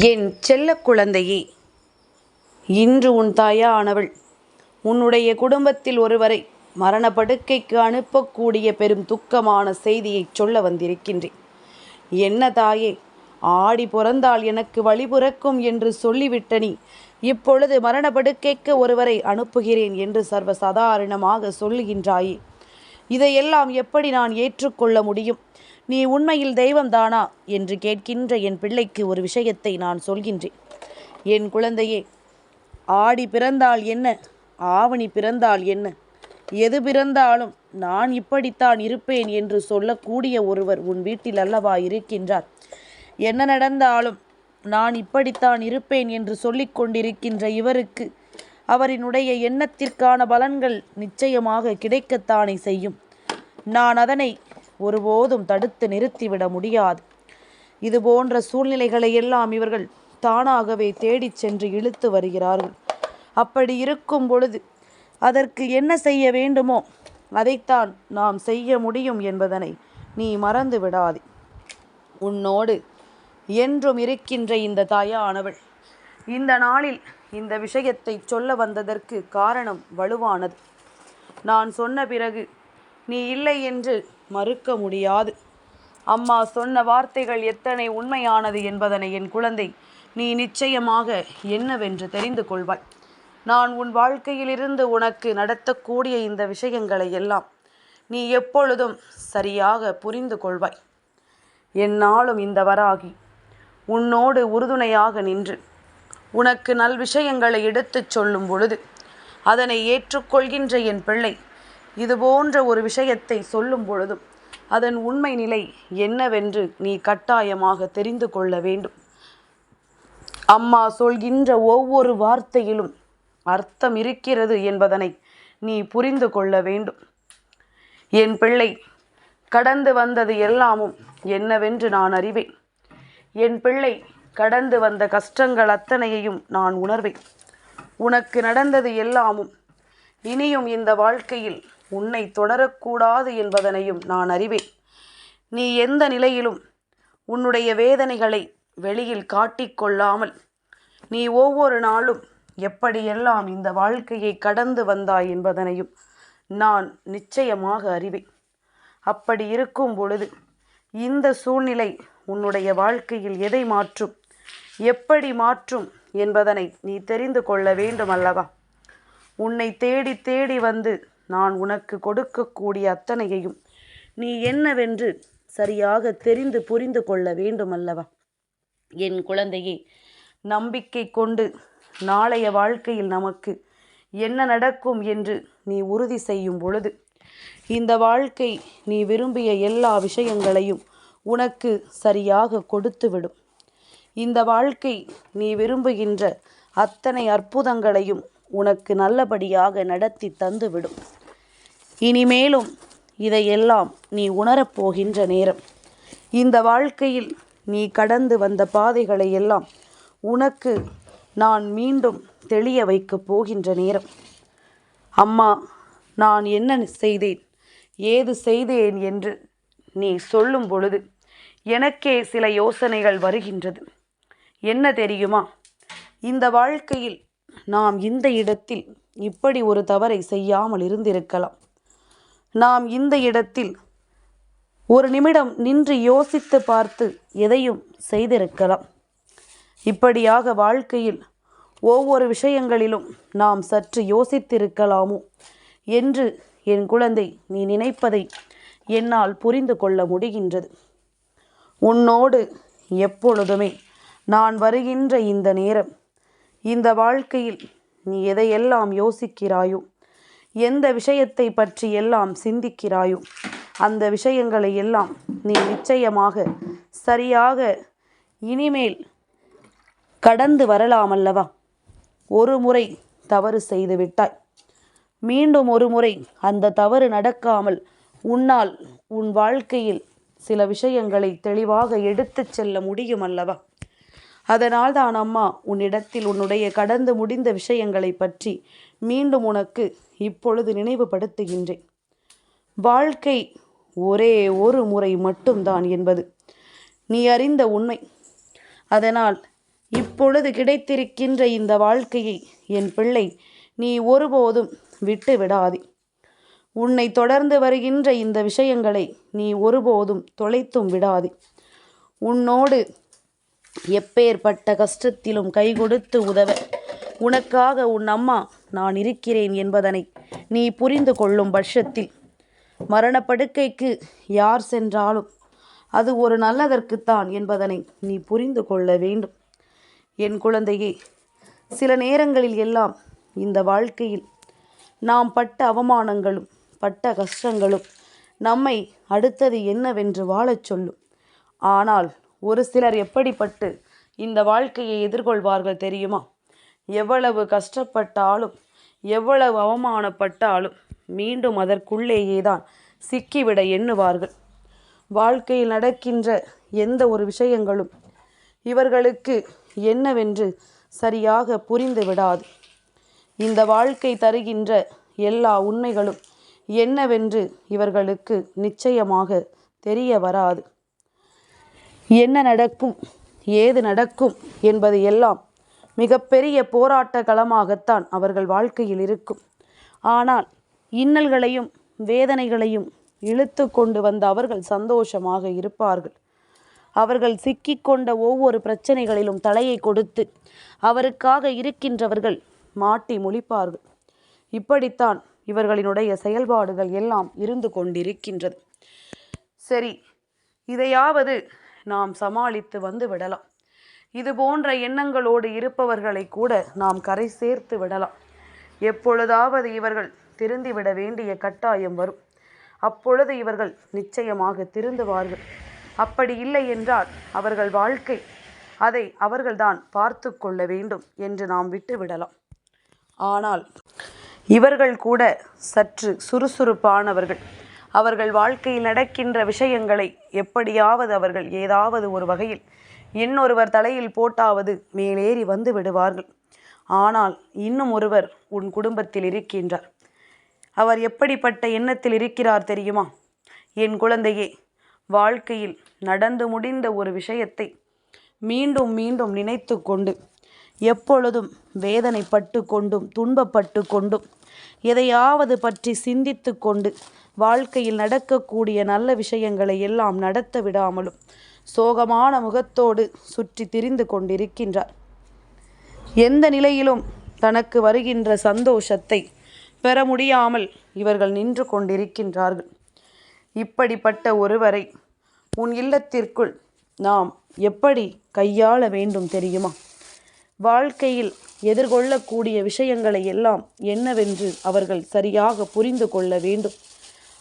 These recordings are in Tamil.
என் செல்ல குழந்தையே இன்று உன் தாயா ஆனவள் உன்னுடைய குடும்பத்தில் ஒருவரை மரணப்படுக்கைக்கு அனுப்பக்கூடிய பெரும் துக்கமான செய்தியைச் சொல்ல வந்திருக்கின்றேன். என்ன தாயே ஆடி பிறந்தால் எனக்கு வழிபிறக்கும் என்று சொல்லிவிட்ட நீ இப்பொழுது மரணப்படுக்கைக்கு ஒருவரை அனுப்புகிறேன் என்று சர்வசாதாரணமாக சொல்லுகின்றாயே. இதையெல்லாம் எப்படி நான் ஏற்றுக்கொள்ள முடியும்? நீ உண்மையில் தெய்வம்தானா? என்று கேட்கின்ற என் பிள்ளைக்கு ஒரு விஷயத்தை நான் சொல்கின்றேன். என் குழந்தையே ஆடி பிறந்தால் என்ன? ஆவணி பிறந்தால் என்ன? எது பிறந்தாலும் நான் இப்படித்தான் இருப்பேன் என்று சொல்லக்கூடிய ஒருவர் உன் வீட்டில் அல்லவா இருக்கின்றார்? என்ன நடந்தாலும் நான் இப்படித்தான் இருப்பேன் என்று சொல்லிக் கொண்டிருக்கின்ற இவருக்கு அவரினுடைய எண்ணத்திற்கான பலன்கள் நிச்சயமாக கிடைக்கத்தானே செய்யும். நான் அதனை ஒருபோதும் தடுத்து நிறுத்திவிட முடியாது. இது போன்ற சூழ்நிலைகளை எல்லாம் இவர்கள் தானாகவே தேடிச் சென்று இழுத்து வருகிறார்கள். அப்படி இருக்கும் பொழுது அதற்கு என்ன செய்ய வேண்டுமோ அதைத்தான் நாம் செய்ய முடியும் என்பதனை நீ மறந்து விடாதே. உன்னோடு என்றும் இருக்கின்ற இந்த தாயானவள் இந்த நாளில் இந்த விஷயத்தை சொல்ல வந்ததற்கு காரணம் வலுவானது. நான் சொன்ன பிறகு நீ இல்லை என்று மறுக்க முடியாது. அம்மா சொன்ன வார்த்தைகள் எத்தனை உண்மையானது என்பதனை என் குழந்தை நீ நிச்சயமாக என்னவென்று தெரிந்து கொள்வாய். நான் உன் வாழ்க்கையிலிருந்து உனக்கு நடத்தக்கூடிய இந்த விஷயங்களை எல்லாம் நீ எப்பொழுதும் சரியாக புரிந்து கொள்வாய். என்னாலும் இந்த வராகி உன்னோடு உறுதுணையாக நின்று உனக்கு நல் விஷயங்களை எடுத்துச் சொல்லும் பொழுது அதனை ஏற்றுக்கொள்கின்ற என் பிள்ளை இது போன்ற ஒரு விஷயத்தை சொல்லும் பொழுதும் அதன் உண்மை நிலை என்னவென்று நீ கட்டாயமாக தெரிந்து கொள்ள வேண்டும். அம்மா சொல்கின்ற ஒவ்வொரு வார்த்தையிலும் அர்த்தம் இருக்கிறது என்பதனை நீ புரிந்து கொள்ள வேண்டும். என் பிள்ளை கடந்து வந்தது எல்லாமும் என்னவென்று நான் அறிவேன். என் பிள்ளை கடந்து வந்த கஷ்டங்கள் அத்தனையையும் நான் உணர்வேன். உனக்கு நடந்தது எல்லாமும் இனியும் இந்த வாழ்க்கையில் உன்னை தொடரக்கூடாது என்பதனையும் நான் அறிவேன். நீ எந்த நிலையிலும் உன்னுடைய வேதனைகளை வெளியில் காட்டிக்கொள்ளாமல் நீ ஒவ்வொரு நாளும் எப்படியெல்லாம் இந்த வாழ்க்கையை கடந்து வந்தாய் என்பதனையும் நான் நிச்சயமாக அறிவேன். அப்படி இருக்கும் பொழுது இந்த சூழ்நிலை உன்னுடைய வாழ்க்கையில் எதை மாற்றும் எப்படி மாற்றும் என்பதனை நீ தெரிந்து கொள்ள வேண்டும் அல்லவா? உன்னை தேடி தேடி வந்து நான் உனக்கு கொடுக்கக்கூடிய அத்தனையையும் நீ என்னவென்று சரியாக தெரிந்து புரிந்து கொள்ள வேண்டும் அல்லவா என் குழந்தையே நம்பிக்கை கொண்டு நாளைய வாழ்க்கையில் நமக்கு என்ன நடக்கும் என்று நீ உறுதி செய்யும் பொழுது இந்த வாழ்க்கை நீ விரும்பிய எல்லா விஷயங்களையும் உனக்கு சரியாக கொடுத்துவிடும். இந்த வாழ்க்கை நீ விரும்புகின்ற அத்தனை அற்புதங்களையும் உனக்கு நல்லபடியாக நடத்தி தந்துவிடும். இனிமேலும் இதையெல்லாம் நீ உணரப்போகின்ற நேரம். இந்த வாழ்க்கையில் நீ கடந்து வந்த பாதைகளை எல்லாம் உனக்கு நான் மீண்டும் தெளிய வைக்கப் போகின்ற நேரம். அம்மா நான் என்ன செய்தேன்? ஏது செய்தேன் என்று நீ சொல்லும் பொழுது எனக்கே சில யோசனைகள் வருகின்றது. என்ன தெரியுமா? இந்த வாழ்க்கையில் நாம் இந்த இடத்தில் இப்படி ஒரு தவறை செய்யாமல் இருந்திருக்கலாம். நாம் இந்த இடத்தில் ஒரு நிமிடம் நின்று யோசித்து பார்த்து எதையும் செய்திருக்கலாம். இப்படியாக வாழ்க்கையில் ஒவ்வொரு விஷயங்களிலும் நாம் சற்று யோசித்திருக்கலாமோ என்று என் குழந்தை நீ நினைப்பதை என்னால் புரிந்து கொள்ள முடிகின்றது. உன்னோடு எப்பொழுதுமே நான் வருகின்ற இந்த நேரம் இந்த வாழ்க்கையில் நீ எதையெல்லாம் யோசிக்கிறாயோ எந்த விஷயத்தை பற்றி எல்லாம் சிந்திக்கிறாயோ அந்த விஷயங்களை எல்லாம் நீ நிச்சயமாக சரியாக இனிமேல் கடந்து வரலாம் அல்லவா ஒரு முறை தவறு செய்து விட்டாய். மீண்டும் ஒரு முறை அந்த தவறு நடக்காமல் உன்னால் உன் வாழ்க்கையில் சில விஷயங்களை தெளிவாக எடுத்துச் செல்ல முடியும் அல்லவா அதனால் தான் அம்மா உன்னிடத்தில் உன்னுடைய கடந்து முடிந்த விஷயங்களை பற்றி மீண்டும் உனக்கு இப்பொழுது நினைவுபடுத்துகின்றேன். வாழ்க்கை ஒரே ஒரு முறை மட்டும்தான் என்பது. நீ அறிந்த உண்மை. அதனால் இப்பொழுது கிடைத்திருக்கின்ற இந்த வாழ்க்கையை என் பிள்ளை நீ ஒருபோதும் விட்டு விடாதே உன்னை தொடர்ந்து வருகின்ற இந்த விஷயங்களை நீ ஒருபோதும் தொலைத்தும் விடாதே. உன்னோடு எப்பேற்பட்ட கஷ்டத்திலும் கை கொடுத்து உதவ உனக்காக உன் அம்மா நான் இருக்கிறேன் என்பதனை நீ புரிந்து கொள்ளும் பட்சத்தில். மரணப்படுக்கைக்கு யார் சென்றாலும் அது ஒரு நல்லதற்குத்தான் என்பதனை நீ புரிந்து கொள்ள வேண்டும். என் குழந்தையே சில நேரங்களில் எல்லாம் இந்த வாழ்க்கையில் நாம் பட்ட அவமானங்களும் பட்ட கஷ்டங்களும் நம்மை அடுத்தது என்னவென்று வாழச் சொல்லும். ஆனால் ஒரு சிலர் எப்படிப்பட்டு இந்த வாழ்க்கையை எதிர்கொள்வார்கள் தெரியுமா? எவ்வளவு கஷ்டப்பட்டாலும் எவ்வளவு அவமானப்பட்டாலும் மீண்டும் அதற்குள்ளேயே தான் சிக்கிவிட எண்ணுவார்கள். வாழ்க்கையில் நடக்கின்ற எந்த ஒரு விஷயங்களும் இவர்களுக்கு என்னவென்று சரியாக புரிந்து விடாது. இந்த வாழ்க்கை தருகின்ற எல்லா உண்மைகளும் என்னவென்று இவர்களுக்கு நிச்சயமாக தெரிய வராது. என்ன நடக்கும் ஏது நடக்கும் என்பது எல்லாம் மிகப்பெரிய போராட்ட களமாகத்தான் அவர்கள் வாழ்க்கையில் இருக்கும். ஆனால் இன்னல்களையும் வேதனைகளையும் இழுத்து கொண்டு வந்த அவர்கள் சந்தோஷமாக இருப்பார்கள். அவர்கள் சிக்கிக்கொண்ட ஒவ்வொரு பிரச்சனைகளிலும் தலையை கொடுத்து அவருக்காக இருக்கின்றவர்கள் மாட்டி முழிப்பார்கள். இப்படித்தான் இவர்களினுடைய செயல்பாடுகள் எல்லாம் இருந்து கொண்டிருக்கின்றது. சரி இதையாவது நாம் சமாளித்து வந்து விடலாம். இது போன்ற எண்ணங்களோடு இருப்பவர்களை கூட நாம் கரை சேர்த்து விடலாம். எப்பொழுதாவது இவர்கள் திருந்திவிட வேண்டிய கட்டாயம் வரும். அப்பொழுது இவர்கள் நிச்சயமாக திருந்துவார்கள். அப்படி இல்லை என்றால் அவர்கள் வாழ்க்கை அதை அவர்கள்தான் பார்த்து கொள்ள வேண்டும் என்று நாம் விட்டுவிடலாம். ஆனால் இவர்கள் கூட சற்று சுறுசுறுப்பானவர்கள். அவர்கள் வாழ்க்கையில் நடக்கின்ற விஷயங்களை எப்படியாவது அவர்கள் ஏதாவது ஒரு வகையில் இன்னொருவர் தலையில் போட்டாவது மேலேறி வந்து விடுவார்கள். ஆனால் இன்னும் ஒருவர் உன் குடும்பத்தில் இருக்கின்றார். அவர் எப்படிப்பட்ட எண்ணத்தில் இருக்கிறார் தெரியுமா? என் குழந்தையே வாழ்க்கையில் நடந்து முடிந்த ஒரு விஷயத்தை மீண்டும் மீண்டும் நினைத்து கொண்டு எப்பொழுதும் வேதனைப்பட்டு கொண்டும் துன்பப்பட்டு கொண்டும் எதையாவது பற்றி சிந்தித்து கொண்டு வாழ்க்கையில் நடக்கக்கூடிய நல்ல விஷயங்களை எல்லாம் நடத்த விடாமலும் சோகமான முகத்தோடு சுற்றி திரிந்து கொண்டிருக்கின்றார். எந்த நிலையிலும் தனக்கு வருகின்ற சந்தோஷத்தை பெற முடியாமல் இவர்கள் நின்று கொண்டிருக்கின்றார்கள். இப்படிப்பட்ட ஒருவரை உன் இல்லத்திற்குள் நாம் எப்படி கையாள வேண்டும் தெரியுமா? வாழ்க்கையில் எதிர்கொள்ளக்கூடிய விஷயங்களை எல்லாம் என்னவென்று அவர்கள் சரியாக புரிந்து கொள்ள வேண்டும்.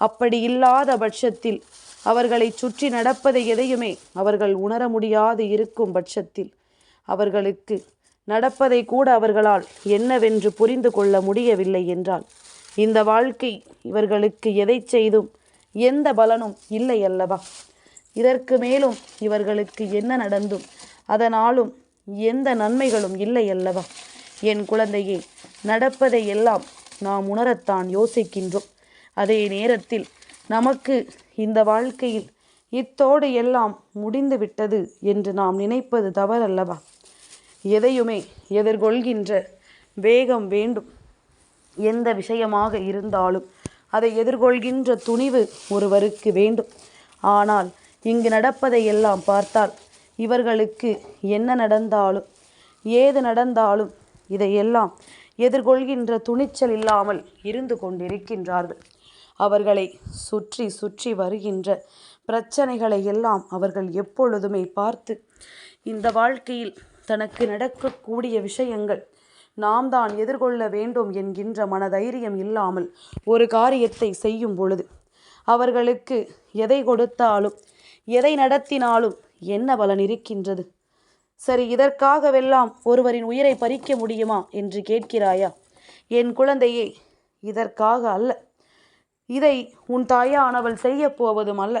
அப்படி இல்லாத பட்சத்தில் அவர்களை சுற்றி நடப்பதை எதையுமே அவர்கள் உணர முடியாது இருக்கும் பட்சத்தில். அவர்களுக்கு நடப்பதை கூட அவர்களால் என்னவென்று புரிந்து கொள்ள முடியவில்லை என்றால் இந்த வாழ்க்கை இவர்களுக்கு எதை செய்தும் எந்த பலனும் இல்லை அல்லவா? இதற்கு மேலும் இவர்களுக்கு என்ன நடந்தும் அதனாலும் எந்த நன்மைகளும் இல்லை அல்லவா? என் குழந்தையே நடப்பதை எல்லாம் நாம் உணரத்தான் யோசிக்கின்றோம். அதே நேரத்தில் நமக்கு இந்த வாழ்க்கையில் இத்தோடு எல்லாம் முடிந்து விட்டது என்று நாம் நினைப்பது தவறல்லவா? எதையுமே எதிர்கொள்கின்ற வேகம் வேண்டும். எந்த விஷயமாக இருந்தாலும் அதை எதிர்கொள்கின்ற துணிவு ஒருவருக்கு வேண்டும். ஆனால் இங்கு நடப்பதை எல்லாம் பார்த்தால் இவர்களுக்கு என்ன நடந்தாலும் ஏது நடந்தாலும் இதையெல்லாம் எதிர்கொள்கின்ற துணிச்சல் இல்லாமல் இருந்து கொண்டிருக்கின்றார்கள். அவர்களை சுற்றி சுற்றி வருகின்ற பிரச்சனைகளை எல்லாம் அவர்கள் எப்பொழுதுமே பார்த்து இந்த வாழ்க்கையில் தனக்கு நடக்கக்கூடிய விஷயங்கள் நாம் தான் எதிர்கொள்ள வேண்டும் என்கின்ற மனதைரியம் இல்லாமல் ஒரு காரியத்தை செய்யும் பொழுது அவர்களுக்கு எதை கொடுத்தாலும் எதை நடத்தினாலும் என்ன பலன் இருக்கின்றது? சரி இதற்காகவெல்லாம் ஒருவரின் உயிரை பறிக்க முடியுமா என்று கேட்கிறாயா? என் குழந்தையே இதற்காக அல்ல. இதை உன் தாயானவள் செய்ய போவதும் அல்ல.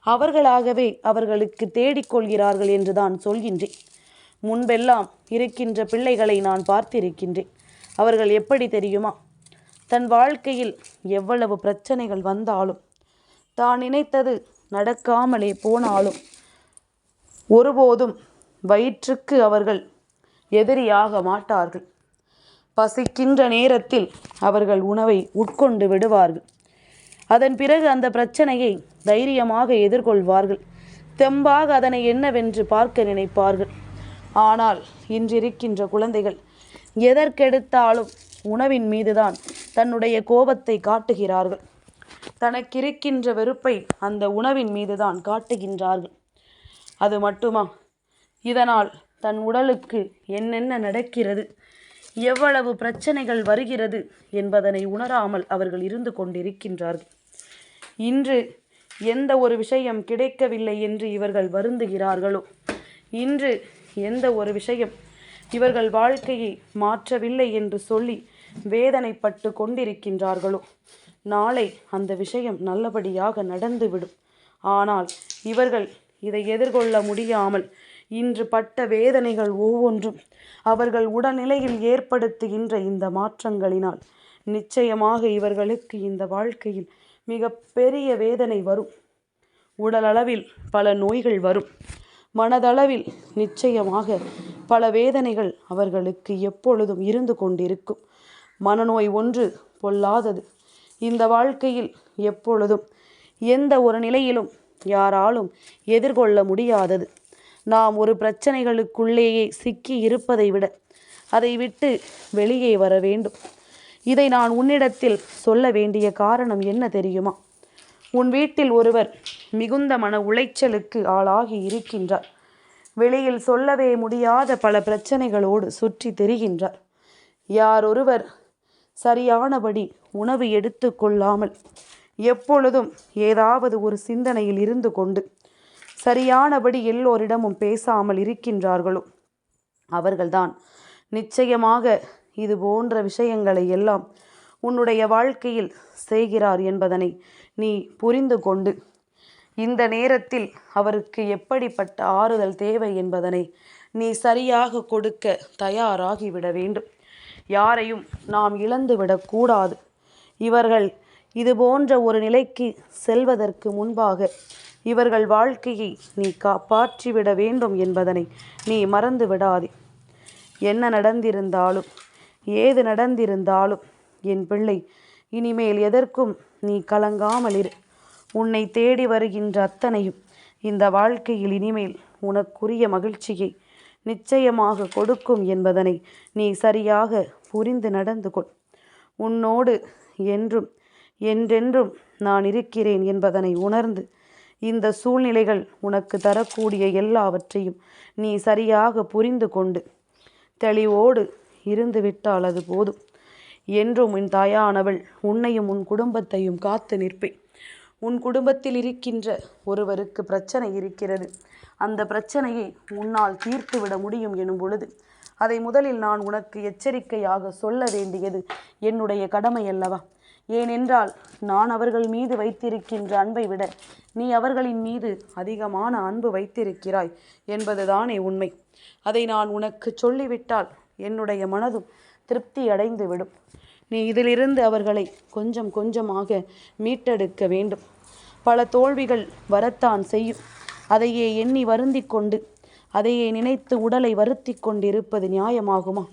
அவர்களாகவே அவர்களுக்கு தேடிக்கொள்கிறார்கள் என்று தான் சொல்கின்றேன். முன்பெல்லாம் இருக்கின்ற பிள்ளைகளை நான் பார்த்திருக்கின்றேன். அவர்கள் எப்படி தெரியுமா? தன் வாழ்க்கையில் எவ்வளவு பிரச்சனைகள் வந்தாலும் தான் நினைத்தது நடக்காமலே போனாலும் ஒருபோதும் வயிற்றுக்கு அவர்கள் எதிரியாக மாட்டார்கள். பசிக்கின்ற நேரத்தில் அவர்கள் உணவை உட்கொண்டு விடுவார்கள். அதன் பிறகு அந்த பிரச்சனையை தைரியமாக எதிர்கொள்வார்கள். தெம்பாக அதனை என்னவென்று பார்க்க நினைப்பார்கள். ஆனால் இன்றிருக்கின்ற குழந்தைகள் எதற்கெடுத்தாலும் உணவின் மீதுதான் தன்னுடைய கோபத்தை காட்டுகிறார்கள். தனக்கிருக்கின்ற வெறுப்பை அந்த உணவின் மீதுதான் காட்டுகின்றார்கள். அது மட்டுமா? இதனால் தன் உடலுக்கு என்னென்ன நடக்கிறது? எவ்வளவு பிரச்சனைகள் வருகிறது என்பதனை உணராமல் அவர்கள் இருந்து கொண்டிருக்கின்றார்கள். இன்று எந்த ஒரு விஷயம் கிடைக்கவில்லை என்று இவர்கள் வருந்துகிறார்களோ? இன்று எந்த ஒரு விஷயம் இவர்கள் வாழ்க்கையை மாற்றவில்லை என்று சொல்லி வேதனைப்பட்டு கொண்டிருக்கின்றார்களோ? நாளை அந்த விஷயம் நல்லபடியாக நடந்துவிடும். ஆனால் இவர்கள் இதை எதிர்கொள்ள முடியாமல் இன்று பட்ட வேதனைகள் ஒவ்வொன்றும் அவர்கள் உடல்நிலையில் ஏற்படுத்துகின்ற இந்த மாற்றங்களினால் நிச்சயமாக இவர்களுக்கு இந்த வாழ்க்கையில் மிக பெரிய வேதனை வரும். உடலளவில் பல நோய்கள் வரும். மனதளவில் நிச்சயமாக பல வேதனைகள் அவர்களுக்கு எப்பொழுதும் இருந்து கொண்டிருக்கும். மனநோய் ஒன்று பொல்லாதது. இந்த வாழ்க்கையில் எப்பொழுதும் எந்த ஒரு நிலையிலும் யாராலும் எதிர்கொள்ள முடியாதது. நாம் ஒரு பிரச்சனைகளுக்குள்ளேயே சிக்கி இருப்பதை விட அதை விட்டு வெளியே வர வேண்டும். இதை நான் உன்னிடத்தில் சொல்ல வேண்டிய காரணம் என்ன தெரியுமா? உன் வீட்டில் ஒருவர் மிகுந்த மன உளைச்சலுக்கு ஆளாகி இருக்கின்றார். வெளியில் சொல்லவே முடியாத பல பிரச்சனைகளோடு சுற்றி திரிகின்றார். யார் ஒருவர் சரியானபடி உணவு எடுத்து கொள்ளாமல் எப்பொழுதும் ஏதாவது ஒரு சிந்தனையில் இருந்து கொண்டு சரியானபடி எல்லோரிடமும் பேசாமல் இருக்கின்றார்களோ? அவர்கள்தான் நிச்சயமாக இது போன்ற விஷயங்களை எல்லாம் உன்னுடைய வாழ்க்கையில் செய்கிறார் என்பதனை நீ புரிந்து கொண்டு இந்த நேரத்தில் அவருக்கு எப்படிப்பட்ட ஆறுதல் தேவை என்பதனை நீ சரியாக கொடுக்க தயாராகிவிட வேண்டும். யாரையும் நாம் இழந்துவிடக்கூடாது இவர்கள் இது போன்ற ஒரு நிலைக்கு செல்வதற்கு முன்பாக இவர்கள் வாழ்க்கையை நீ காப்பாற்றிவிட வேண்டும் என்பதனை நீ மறந்து விடாதே. என்ன நடந்திருந்தாலும் ஏது நடந்திருந்தாலும்? என் பிள்ளை இனிமேல் எதற்கும் நீ கலங்காமல் இரு. உன்னை தேடி வருகின்ற அத்தனையும் இந்த வாழ்க்கையில் இனிமேல் உனக்குரிய மகிழ்ச்சியை நிச்சயமாக கொடுக்கும் என்பதனை நீ சரியாக புரிந்து நடந்து கொள். உன்னோடு என்றும் என்றென்றும் நான் இருக்கிறேன் என்பதனை உணர்ந்து இந்த சூழ்நிலைகள் உனக்கு தரக்கூடிய எல்லாவற்றையும் நீ சரியாக புரிந்து கொண்டு தெளிவோடு இருந்து விட்டால் அது போதும். என்றும் உன் தாயானவள் உன்னையும் உன் குடும்பத்தையும் காத்து நிற்பேன். உன் குடும்பத்தில் இருக்கின்ற ஒருவருக்கு பிரச்சனை இருக்கிறது. அந்த பிரச்சனையை உன்னால் தீர்த்து விட முடியும் எனும் பொழுது அதை முதலில் நான் உனக்கு எச்சரிக்கையாக சொல்ல வேண்டியது என்னுடைய கடமை அல்லவா ஏனென்றால் நான் அவர்கள் மீது வைத்திருக்கின்ற அன்பை விட நீ அவர்களின் மீது அதிகமான அன்பு வைத்திருக்கிறாய் என்பதுதானே உண்மை. அதை நான் உனக்கு சொல்லிவிட்டால் என்னுடைய மனதும் திருப்தி அடைந்து விடும். நீ இதிலிருந்து அவர்களை கொஞ்சம் கொஞ்சமாக மீட்டெடுக்க வேண்டும். பல தோல்விகள் வரத்தான் செய்யும். அதையே எண்ணி வருந்தி கொண்டு அதையே நினைத்து உடலை வருத்தி கொண்டிருப்பது நியாயமாகுமா?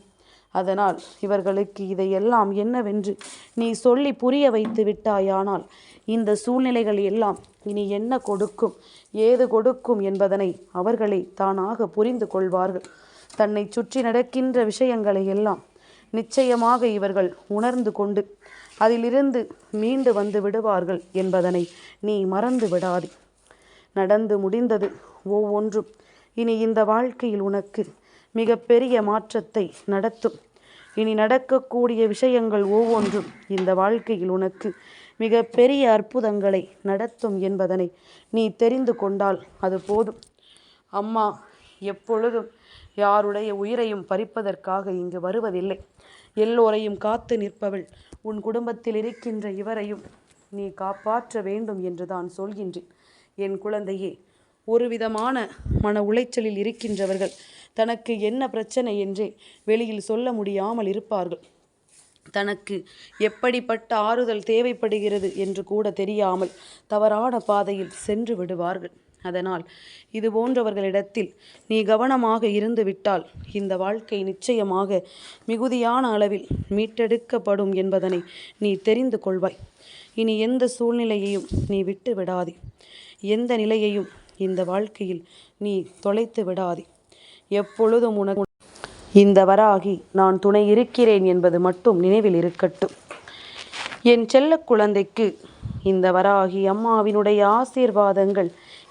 அதனால் இவர்களுக்கு இதையெல்லாம் என்னவென்று நீ சொல்லி புரிய வைத்து விட்டாயானால் இந்த சூழ்நிலைகள் எல்லாம் இனி என்ன கொடுக்கும் ஏது கொடுக்கும் என்பதனை அவர்களே தானாக புரிந்து கொள்வார்கள். தன்னை சுற்றி நடக்கின்ற விஷயங்களை எல்லாம் நிச்சயமாக இவர்கள் உணர்ந்து கொண்டு அதிலிருந்து மீண்டு வந்து விடுவார்கள் என்பதனை நீ மறந்து விடாது. நடந்து முடிந்தது ஒவ்வொன்றும். இனி இந்த வாழ்க்கையில் உனக்கு மிகப்பெரிய மாற்றத்தை நடத்தும். இனி நடக்கக்கூடிய விஷயங்கள் ஒவ்வொன்றும் இந்த வாழ்க்கையில் உனக்கு மிக பெரிய அற்புதங்களை நடத்தும் என்பதனை நீ தெரிந்து கொண்டால் அது போதும். அம்மா எப்பொழுதும் யாருடைய உயிரையும் பறிப்பதற்காக இங்கு வருவதில்லை. எல்லோரையும் காத்து நிற்பவள். உன் குடும்பத்தில் இருக்கின்ற இவரையும் நீ காப்பாற்ற வேண்டும் என்று தான் சொல்கின்றேன். என் குழந்தையே ஒரு விதமான மன உளைச்சலில் இருக்கின்றவர்கள் தனக்கு என்ன பிரச்சனை என்றே வெளியில் சொல்ல முடியாமல் இருப்பார்கள். தனக்கு எப்படிப்பட்ட ஆறுதல் தேவைப்படுகிறது என்று கூட தெரியாமல் தவறான பாதையில் சென்று விடுவார்கள். அதனால் இது போன்றவர்களிடத்தில் நீ கவனமாக இருந்துவிட்டால் இந்த வாழ்க்கை நிச்சயமாக மிகுதியான அளவில் மீட்டெடுக்கப்படும் என்பதனை நீ தெரிந்து கொள்வாய். இனி எந்த சூழ்நிலையையும் நீ விட்டு விடாதே. எந்த நிலையையும் இந்த வாழ்க்கையில் நீ தொலைத்து விடாதே. எப்பொழுதும் உனக்கு இந்த வராகி நான் துணை இருக்கிறேன் என்பது மட்டும் நினைவில் இருக்கட்டும். என் செல்ல குழந்தைக்கு இந்த வராகி அம்மாவினுடைய ஆசீர்வாதங்கள்